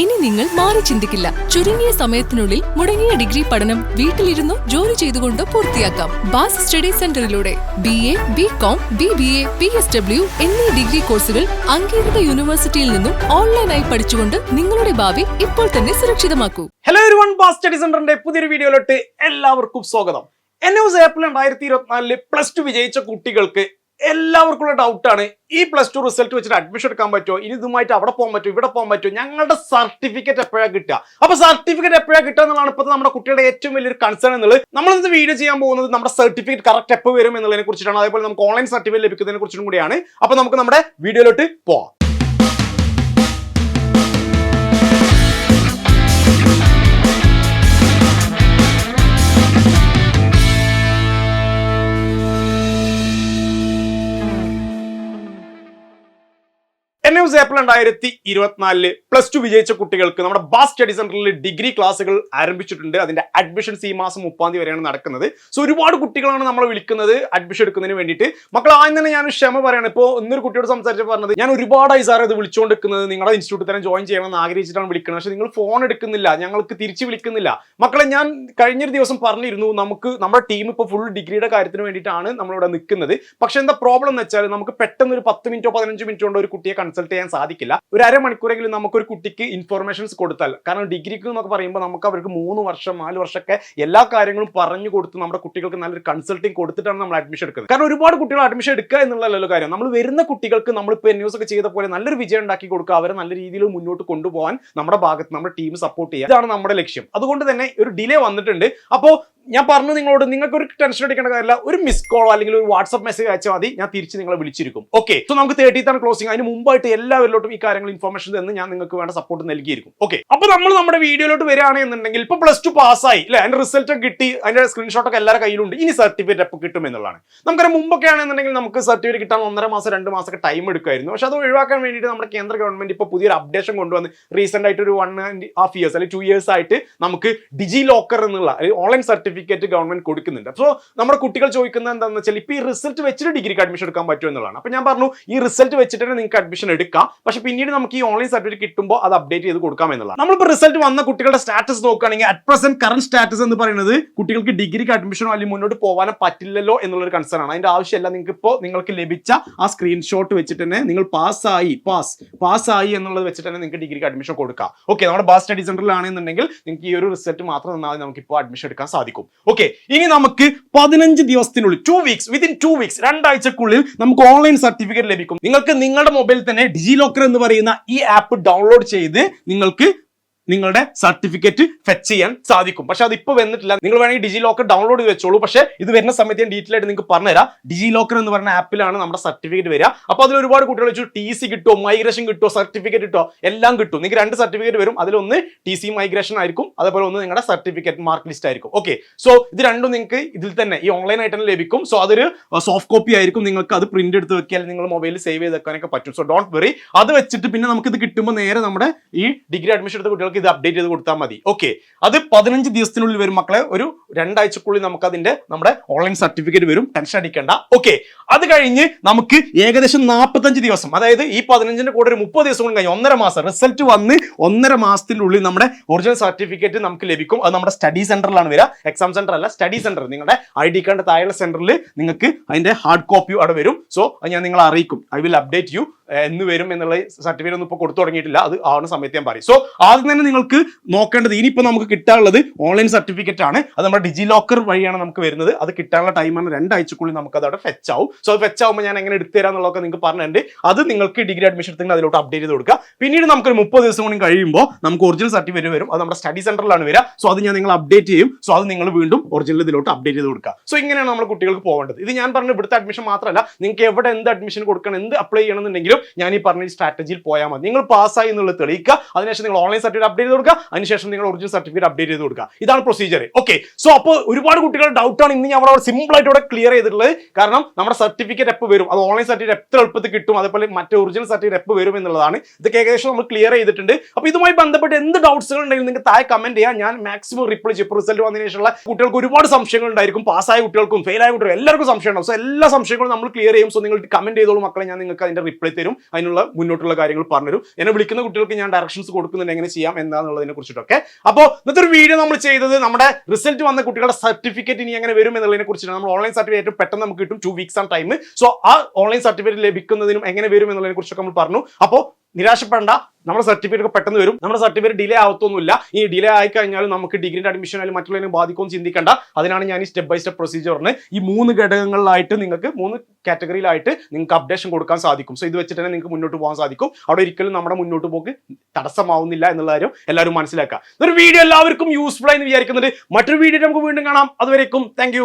ഇനി നിങ്ങൾ മാറി ചിന്തിക്കില്ല. ചുരുങ്ങിയ സമയത്തിനുള്ളിൽ മുടങ്ങിയ ഡിഗ്രി പഠനം വീട്ടിലിരുന്നോ ജോലി ചെയ്തുകൊണ്ടോ പൂർത്തിയാക്കാം. ബാസ് study സെന്ററിലൂടെ B A B com B B A P S W എന്നീ ഡിഗ്രി കോഴ്സുകൾ അംഗീകൃത യൂണിവേഴ്സിറ്റിയിൽ നിന്നും ഓൺലൈനായി പഠിച്ചുകൊണ്ട് നിങ്ങളുടെ ഭാവി ഇപ്പോൾ തന്നെ സുരക്ഷിതമാക്കൂ. ഹലോ എവരിവൺ ബാസ് സ്റ്റഡി സെന്ററിന്റെ പുതിയൊരു വീഡിയോയിലോട്ട് എല്ലാവർക്കും സ്വാഗതം. എൻ ന്യൂസ് ഏപ്രിൽ രണ്ടായിരത്തി ഇരുപത്തിനാലിൽ പ്ലസ് ടു വിജയിച്ച കുട്ടികൾക്ക് എല്ലാവർക്കുള്ള ഡൗട്ടാണ് ഈ പ്ലസ് ടു റിസൾട്ട് വെച്ചിട്ട് അഡ്മിഷൻ എടുക്കാൻ പറ്റുമോ? ഇനി ഇതുമായിട്ട് അവിടെ പോകാൻ പറ്റുമോ? ഇവിടെ പോകാൻ പറ്റുമോ? ഞങ്ങളുടെ സർട്ടിഫിക്കറ്റ് എപ്പോഴാണ് കിട്ടുക? അപ്പൊ സർട്ടിഫിക്കറ്റ് എപ്പോഴാണ് കിട്ടുക എന്നുള്ളതാണ് ഇപ്പോൾ നമ്മുടെ കുട്ടിയുടെ ഏറ്റവും വലിയൊരു കൺസേൺ എന്നുള്ളത്. നമ്മൾ ഇന്ന് വീഡിയോ ചെയ്യാൻ പോകുന്നത് നമ്മുടെ സർട്ടിഫിക്കറ്റ് കറക്റ്റ് എപ്പോൾ വരും എന്നുള്ളതിനെ കുറിച്ചിട്ടാണ് അതേപോലെ നമുക്ക് ഓൺലൈൻ സർട്ടിഫിക്കറ്റ് ലഭിക്കുന്നതിനെ കുറിച്ചും കൂടിയാണ്. അപ്പൊ നമുക്ക് നമ്മുടെ വീഡിയോയിലോട്ട് പോവാം. ന്യൂസ് ഏപ്രിൽ രണ്ടായിരത്തി ഇരുപത്തിനാലിൽ പ്ലസ് ടു വിജയിച്ച കുട്ടികൾക്ക് നമ്മുടെ ബാസ് സ്റ്റഡി സെന്ററിൽ ഡിഗ്രി ക്ലാസ്സുകൾ ആരംഭിച്ചിട്ടുണ്ട്. അതിന്റെ അഡ്മിഷൻസ് ഈ മാസം മുപ്പാം തീയതി വരെയാണ് നടക്കുന്നത്. സോ ഒരുപാട് കുട്ടികളാണ് നമ്മൾ വിളിക്കുന്നത് അഡ്മിഷൻ എടുക്കുന്നതിന് വേണ്ടിയിട്ട്. മക്കൾ ആദ്യം തന്നെ ഞാൻ ക്ഷമ പറയുന്നത് ഇപ്പോൾ ഇന്നൊരു കുട്ടിയോട് സംസാരിച്ച് പറഞ്ഞത് ഞാൻ ഒരുപാടായി സാർ ഇത് വിളിച്ചുകൊണ്ടിരിക്കുന്നത് നിങ്ങളുടെ ഇൻസ്റ്റിറ്റ്യൂട്ടിൽ തന്നെ ജോയിൻ ചെയ്യണമെന്ന് ആഗ്രഹിച്ചിട്ടാണ് വിളിക്കുന്നത്. പക്ഷേ നിങ്ങൾ ഫോൺ എടുക്കുന്നില്ല. ഞങ്ങൾക്ക് തിരിച്ച് വിളിക്കുന്നില്ല. മക്കളെ ഞാൻ കഴിഞ്ഞൊരു ദിവസം പറഞ്ഞിരുന്നു നമുക്ക് നമ്മുടെ ടീം ഇപ്പോൾ ഫുൾ ഡിഗ്രിയുടെ കാര്യത്തിന് വേണ്ടിയിട്ടാണ് നമ്മളിവിടെ നിൽക്കുന്നത്. പക്ഷേ എന്താ പ്രോബ്ലം എന്ന് വെച്ചാൽ നമുക്ക് പെട്ടെന്ന് ഒരു പത്ത് മിനിറ്റോ പതിനഞ്ച് മിനിറ്റോ കൊണ്ട് ഒരു കുട്ടിയെ കൺസൾട്ട് ചെയ്യാൻ സാധിക്കില്ല. ഒരു അരമണിക്കൂറെങ്കിലും നമുക്കൊരു കുട്ടിക്ക് ഇൻഫർമേഷൻസ് കൊടുത്താൽ കാരണം ഡിഗ്രിക്ക് എന്നൊക്കെ പറയുമ്പോൾ നമുക്ക് അവർക്ക് മൂന്ന് വർഷം നാല് വർഷമൊക്കെ എല്ലാ കാര്യങ്ങളും പറഞ്ഞു കൊടുത്ത് നമ്മുടെ കുട്ടികൾക്ക് നല്ലൊരു കൺസൾട്ടിങ് കൊടുത്തിട്ടാണ് നമ്മൾ അഡ്മിഷൻ എടുക്കുന്നത്. കാരണം ഒരുപാട് കുട്ടികൾ അഡ്മിഷൻ എടുക്കുക എന്നുള്ളതല്ലോ കാര്യം. നമ്മൾ വരുന്ന കുട്ടികൾക്ക് നമ്മളിപ്പോൾ ന്യൂസ് ഒക്കെ ചെയ്ത പോലെ നല്ലൊരു വിജയം ഉണ്ടാക്കി കൊടുക്കുക അവരെ നല്ല രീതിയിൽ മുന്നോട്ട് കൊണ്ടുപോകാൻ നമ്മുടെ ഭാഗത്ത് നമ്മുടെ ടീം സപ്പോർട്ട് ചെയ്യുക. ഇതാണ് നമ്മുടെ ലക്ഷ്യം. അതുകൊണ്ട് തന്നെ ഒരു ഡിലേ വന്നിട്ടുണ്ട്. അപ്പോൾ ഞാൻ പറഞ്ഞു നിങ്ങളോട് നിങ്ങൾക്ക് ഒരു ടെൻഷൻ അടിക്കേണ്ട കാര്യമില്ല. ഒരു മിസ് കോൾ അല്ലെങ്കിൽ ഒരു വാട്സ്ആപ്പ് മെസ്സേജ് അയച്ചാൽ മതി. ഞാൻ തിരിച്ച് നിങ്ങളെ വിളിച്ചിരിക്കും. ഓക്കെ സോ നമുക്ക് തേർട്ടീത്താണ് ക്ലോസിംഗ് അതിന് മുമ്പായിട്ട് എല്ലാവരിലോട്ടും ഈ കാര്യങ്ങൾ ഇൻഫർമേഷൻ തന്ന് ഞാൻ നിങ്ങൾക്ക് വേണ്ട സപ്പോർട്ട് നൽകിയിരിക്കും. ഓക്കെ അപ്പോൾ നമ്മൾ നമ്മുടെ വീഡിയോയിലോട്ട് വരികയാണെന്നുണ്ടെങ്കിൽ ഇപ്പോൾ പ്ലസ് ടു പാസ്സായി അല്ലെ? അതിന്റെ റിസൾട്ട് കിട്ടി അതിന്റെ സ്ക്രീൻഷോട്ട് ഒക്കെ എല്ലാവരുടെ കയ്യിലുണ്ട്. ഇനി സർട്ടിഫിക്കറ്റ് എപ്പോൾ കിട്ടും എന്നുള്ളതാണ്. നമുക്കറിയാം മുമ്പൊക്കെ ആണെന്നുണ്ടെങ്കിൽ നമുക്ക് സർട്ടിഫിക്കറ്റ് കിട്ടാൻ ഒന്നര മാസം രണ്ട് മാസമൊക്കെ ടൈം എടുക്കുമായിരുന്നു. പക്ഷെ അത് ഒഴിവാക്കാൻ വേണ്ടിയിട്ട് നമ്മുടെ കേന്ദ്ര ഗവൺമെന്റ് ഇപ്പോൾ പുതിയൊരു അപ്ഡേഷൻ കൊണ്ടുവന്ന് റീസെന്റ് ആയിട്ട് ഒരു വൺ ആൻഡ് ഹാഫ് ഇയേഴ്സ് അല്ലെങ്കിൽ ടു ഇയേഴ്സ് ആയിട്ട് നമുക്ക് ഡിജി ലോക്കർ എന്നുള്ള ഓൺലൈൻ സർട്ടിഫിക്കറ്റ് ഗവൺമെന്റ് കൊടുക്കുന്നുണ്ട്. അപ്പോൾ നമ്മുടെ കുട്ടികൾ ചോദിക്കുന്നത് എന്താണെന്ന് വെച്ചാൽ ഇപ്പോൾ ഈ റിസൾട്ട് വെച്ചിട്ട് ഡിഗ്രിക്ക് അഡ്മിഷൻ എടുക്കാൻ പറ്റും എന്നുള്ളതാണ്. അപ്പോൾ ഞാൻ പറഞ്ഞു ഈ റിസൾട്ട് വെച്ചിട്ട് തന്നെ നിങ്ങൾക്ക് അഡ്മിഷൻ എടുക്കാം. പക്ഷേ പിന്നീട് നമുക്ക് ഈ ഓൺലൈൻ സർട്ടിഫിക്കറ്റ് കിട്ടുമ്പോൾ അത് അപ്ഡേറ്റ് ചെയ്ത് കൊടുക്കാം എന്നുള്ളതാണ്. നമ്മളിപ്പോൾ റിസൾട്ട് വന്ന കുട്ടികളുടെ സ്റ്റാറ്റസ് നോക്കുകയാണെങ്കിൽ അറ്റ് പ്രസന്റ് കറന്റ് സ്റ്റാറ്റസ് എന്ന് പറയുന്നത് കുട്ടികൾക്ക് ഡിഗ്രിക്ക് അഡ്മിഷനോ അല്ലെങ്കിൽ മുന്നോട്ട് പോകാനോ പറ്റില്ലല്ലോ എന്നുള്ളൊരു കൺസേൺ ആണ്. അതിന്റെ ആവശ്യമല്ല നിങ്ങൾക്ക് ഇപ്പോൾ നിങ്ങൾക്ക് ലഭിച്ച ആ സ്ക്രീൻഷോട്ട് വെച്ചിട്ട് തന്നെ നിങ്ങൾ പാസ്സായി പാസ് പാസ്സായി എന്നുള്ളത് വെച്ചിട്ട് തന്നെ നിങ്ങൾക്ക് ഡിഗ്രിക്ക് അഡ്മിഷൻ കൊടുക്കാം. ഓക്കെ നമ്മുടെ ബാസ് സ്റ്റഡി സെന്ററിൽ ആണെന്നുണ്ടെങ്കിൽ നിങ്ങൾക്ക് ഈ ഒരു റിസൾട്ട് മാത്രം തന്നാൽ നമുക്ക് ഇപ്പോൾ അഡ്മിഷൻ എടുക്കാൻ സാധിക്കും. ഓക്കെ ഇനി നമുക്ക് പതിനഞ്ച് ദിവസത്തിനുള്ളിൽ two weeks within two weeks രണ്ടാഴ്ചക്കുള്ളിൽ നമുക്ക് ഓൺലൈൻ സർട്ടിഫിക്കറ്റ് ലഭിക്കും. നിങ്ങൾക്ക് നിങ്ങളുടെ മൊബൈലിൽ തന്നെ ഡിജി ലോക്കർ എന്ന് പറയുന്ന ഈ ആപ്പ് ഡൗൺലോഡ് ചെയ്ത് നിങ്ങൾക്ക് നിങ്ങളുടെ സർട്ടിഫിക്കറ്റ് ഫെച്ച് ചെയ്യാൻ സാധിക്കും. പക്ഷെ അത് ഇപ്പോൾ വന്നിട്ടില്ല. നിങ്ങൾ വേണമെങ്കിൽ ഡിജി ലോക്കർ ഡൗൺലോഡ് ചെയ്ത് വെച്ചോളൂ. പക്ഷേ ഇത് വരുന്ന സമയത്ത് ഞാൻ ഡീറ്റെയിൽ ആയിട്ട് നിങ്ങൾക്ക് പറഞ്ഞുതരാം. ഡിജി ലോക്കർ എന്ന് പറഞ്ഞ ആപ്പിലാണ് നമ്മുടെ സർട്ടിഫിക്കറ്റ് വരിക. അപ്പോൾ അതിൽ ഒരുപാട് കുട്ടികൾ വെച്ചു. ടി സി കിട്ടുമോ മൈഗ്രേഷൻ കിട്ടുമോ സർട്ടിഫിക്കറ്റ് കിട്ടുമോ എല്ലാം കിട്ടും. നിങ്ങൾക്ക് രണ്ട് സർട്ടിഫിക്കറ്റ് വരും. അതിലൊന്ന് ടി സി മൈഗ്രേഷൻ ആയിരിക്കും. അതേപോലെ ഒന്ന് നിങ്ങളുടെ സർട്ടിഫിക്കറ്റ് മാർക്ക് ലിസ്റ്റ് ആയിരിക്കും. ഓക്കെ സോ ഇത് രണ്ടും നിങ്ങൾക്ക് ഇതിൽ തന്നെ ഈ ഓൺലൈൻ ആയിട്ട് തന്നെ ലഭിക്കും. സോ അതൊരു സോഫ്റ്റ് കോപ്പി ആയിരിക്കും. നിങ്ങൾക്ക് അത് പ്രിന്റ് എടുത്ത് വെക്കിയാൽ നിങ്ങൾ മൊബൈലിൽ സേവ് ചെയ്ത് വെക്കാനൊക്കെ പറ്റും. സോ ഡോണ്ട് വെറി അത് വെച്ചിട്ട് പിന്നെ നമുക്ക് ഇത് കിട്ടുമ്പോൾ നേരെ നമ്മുടെ ഈ ഡിഗ്രി അഡ്മിഷൻ എടുത്ത കുട്ടികൾക്ക് ഇത് അപ്ഡേറ്റ് ചെയ്ത് കൊടുത്താൽ മതി. ഓക്കെ അത് പതിനഞ്ച് ദിവസത്തിനുള്ളിൽ വരും മക്കളെ. ഒരു രണ്ടാഴ്ചക്കുള്ളിൽ നമുക്ക് അതിന്റെ നമ്മുടെ ഓൺലൈൻ സർട്ടിഫിക്കറ്റ് വരും. ടെൻഷൻ അടിക്കേണ്ട. ഓക്കെ അത് കഴിഞ്ഞ് നമുക്ക് ഏകദേശം നാൽപ്പത്തഞ്ച് ദിവസം അതായത് ഈ പതിനഞ്ചിന്റെ കൂടെ ഒരു മുപ്പത് ദിവസം കൂടി കഴിഞ്ഞ് ഒന്നര മാസം റിസൾട്ട് വന്ന് ഒന്നര മാസത്തിനുള്ളിൽ നമ്മുടെ ഒറിജിനൽ സർട്ടിഫിക്കറ്റ് നമുക്ക് ലഭിക്കും. അത് നമ്മുടെ സ്റ്റഡി സെന്ററിലാണ് വരിക. എക്സാം സെന്റർ അല്ല സ്റ്റഡി സെന്റർ നിങ്ങളുടെ ഐ ഡി കാർഡ് താഴെ സെന്ററിൽ നിങ്ങൾക്ക് അതിന്റെ ഹാർഡ് കോപ്പി അവിടെ വരും. സോ ഞാൻ നിങ്ങളെ അറിയിക്കും. ഐ വിൽ അപ്ഡേറ്റ് യു എന്ന് വരും എന്നുള്ള സർട്ടിഫിക്കറ്റ് ഒന്നും ഇപ്പോൾ കൊടുത്തു തുടങ്ങിയിട്ടില്ല. അത് ആവുന്ന സമയത്ത് ഞാൻ പറയും. സോ ആദ്യം തന്നെ നിങ്ങൾക്ക് നോക്കേണ്ടത് ഇനിയിപ്പോൾ നമുക്ക് കിട്ടാനുള്ളത് ഓൺലൈൻ സർട്ടിഫിക്കറ്റ് ആണ്. അത് നമ്മുടെ ഡിജി ലോക്കർ വഴിയാണ് നമുക്ക് വരുന്നത്. അത് കിട്ടാനുള്ള ടൈമാണ് രണ്ടാഴ്ചക്കുള്ളിൽ നമുക്ക് അത് അവിടെ ഫെച്ച് ആവും. സോ അത് ഫെച്ച് ആവുമ്പോൾ ഞാൻ എങ്ങനെ എടുത്തു തരാം എന്നുള്ളതൊക്കെ നിങ്ങൾക്ക് പറഞ്ഞിട്ടുണ്ട്. അത് നിങ്ങൾക്ക് ഡിഗ്രി അഡ്മിഷൻ എടുത്തെങ്കിൽ അതിലോട്ട് അപ്ഡേറ്റ് ചെയ്ത് കൊടുക്കുക. പിന്നീട് നമുക്കൊരു മുപ്പത് ദിവസം കൂടി കഴിയുമ്പോൾ നമുക്ക് ഒറിജിനൽ സർട്ടിഫിക്കറ്റ് വരും. അത് നമ്മുടെ സ്റ്റഡി സെന്ററിലാണ് വരിക. സോ അത് ഞാൻ നിങ്ങൾ അപ്ഡേറ്റ് ചെയ്യും. സോ അത് നിങ്ങൾ വീണ്ടും ഒറിജിനൽ ഇതിലോട്ട് അപ്ഡേറ്റ് ചെയ്ത് കൊടുക്കുക. സോ ഇങ്ങനെയാണ് നമ്മൾ കുട്ടികൾക്ക് പോകേണ്ടത്. ഇത് ഞാൻ പറഞ്ഞ ഇവിടുത്തെ അഡ്മിഷൻ മാത്രമല്ല. നിങ്ങൾക്ക് എവിടെ എന്ത് അഡ്മിഷൻ കൊടുക്കണം എന്ത് അപ്ലൈ ചെയ്യണമെന്നുണ്ടെങ്കിലും ഞാൻ ഈ പറഞ്ഞ സ്ട്രാറ്റജിയിൽ പോയാൽ മതി. നിങ്ങൾ പാസ്സായി എന്നുള്ളത് തെളിയിക്കുക. അതിനുശേഷം നിങ്ങൾ ഓൺലൈൻ സർട്ടിഫിക്കറ്റ് അപ്ഡേറ്റ് ചെയ്ത് കൊടുക്കുക. അതിനുശേഷം നിങ്ങൾ ഒറിജിനൽ സർട്ടിഫിക്കറ്റ് അപ്ഡേറ്റ് ചെയ്ത് കൊടുക്കുക. ഇതാണ് പ്രൊസീജിയർ ഓക്കെ സോ അപ്പോൾ ഒരുപാട് കുട്ടികളുടെ ഡൗട്ടാണ് ഇന്ന് ഞാൻ അവിടെ സിമ്പിൾ ആയിട്ട് ഇവിടെ ക്ലിയർ ചെയ്തിട്ടുള്ളത്. കാരണം നമ്മുടെ സർട്ടിഫിക്കറ്റ് എപ്പോൾ വരും? അത് ഓൺലൈൻ സർട്ടിഫിക്കറ്റ് എത്ര എളുപ്പത്തിൽ കിട്ടും? അതേപോലെ മറ്റേ ഒറിജിനൽ സർട്ടിഫിക്കറ്റ് എപ്പോൾ വരും എന്നുള്ളതാണ്. ഇതൊക്കെ ഏകദേശം നമ്മൾ ക്ലിയർ ചെയ്തിട്ടുണ്ട്. അപ്പോൾ ഇതുമായി ബന്ധപ്പെട്ട് എന്ത് ഡൗട്ട്സുകൾ ഉണ്ടെങ്കിലും നിങ്ങൾക്ക് താഴെ കമന്റ് ചെയ്യാം. ഞാൻ മാക്സിമം റിപ്ലൈ ചെയ്യും. റിസൾട്ട് വന്നതിന് ശേഷമുള്ള കുട്ടികൾക്ക് ഒരുപാട് സംശയങ്ങൾ ഉണ്ടായിരിക്കും. പാസ്സായ കുട്ടികൾക്കും ഫെയിലായ കുട്ടികൾക്കും എല്ലാവർക്കും സംശയം ഉണ്ടാവും സോ എല്ലാ സംശയങ്ങളും നമ്മൾ ക്ലിയർ ചെയ്യും. സോ നിങ്ങൾ കമന്റ് ചെയ്തോളൂ മക്കളെ. ഞാൻ നിങ്ങൾക്ക് അതിന്റെ റിപ്ലൈ തരും. തരും അതിനുള്ള മുന്നോട്ടുള്ള കാര്യങ്ങൾ പറഞ്ഞുതരും. എന്നെ വിളിക്കുന്ന കുട്ടികൾക്ക് ഞാൻ ഡയറക്ഷൻസ് കൊടുക്കുന്നുണ്ട് എങ്ങനെ ചെയ്യാം എന്താണെന്നുള്ളതിനെ കുറിച്ചിട്ടൊക്കെ. അപ്പോൾ ഇന്നത്തെ ഒരു വീഡിയോ നമ്മൾ ചെയ്തത് നമ്മുടെ റിസൾട്ട് വന്ന കുട്ടികളുടെ സർട്ടിഫിക്കറ്റ് ഇനി എങ്ങനെ വരും എന്നുള്ളതിനെ കുറിച്ചിട്ടാണ്. നമ്മൾ ഓൺലൈൻ സർട്ടിഫിക്കറ്റ് പെട്ടെന്ന് നമുക്ക് കിട്ടും ടു വീക്സ് ആണ് ടൈം സോ ആ ഓൺലൈൻ സർട്ടിഫിക്കറ്റ് ലഭിക്കുന്നതിനും എങ്ങനെ വരും എന്നുള്ളതിനെ കുറിച്ചൊക്കെ നമ്മൾ പറഞ്ഞു. അപ്പോൾ നിരാശപ്പെടേണ്ട. നമ്മുടെ സർട്ടിഫിക്കറ്റ് ഒക്കെ പെട്ടെന്ന് വരും. നമ്മുടെ സർട്ടിഫിക്കറ്റ് ഡിലേ ആവത്തൊന്നുമില്ല. ഈ ഡിലേ ആയി കഴിഞ്ഞാൽ നമുക്ക് ഡിഗ്രിന്റെ അഡ്മിഷൻ ആയാലും മറ്റുള്ളതിനും ബാധിക്കുമെന്ന് ചിന്തിക്കേണ്ട. അതിനാണ് ഞാൻ ഈ സ്റ്റെപ്പ് ബൈ സ്റ്റെപ്പ് പ്രൊസീജിയറിന് ഈ മൂന്ന് ഘടകങ്ങളിലായിട്ട് നിങ്ങൾക്ക് മൂന്ന് കാറ്റഗറിയിലായിട്ട് നിങ്ങൾക്ക് അപ്ഡേഷൻ കൊടുക്കാൻ സാധിക്കും. സോ ഇത് വെച്ചിട്ട് തന്നെ നിങ്ങൾക്ക് മുന്നോട്ട് പോകാൻ സാധിക്കും. അവിടെ ഒരിക്കലും നമ്മുടെ മുന്നോട്ട് പോക്ക് തടസ്സമാവുന്നില്ല എന്നുള്ള എല്ലാവരും മനസ്സിലാക്കുക. ഇതൊരു വീഡിയോ എല്ലാവർക്കും യൂസ്ഫുൾ ആയി എന്ന് വിചാരിക്കുന്നുണ്ട്. മറ്റൊരു വീഡിയോ നമുക്ക് വീണ്ടും കാണാം. അതുവരേക്കും താങ്ക്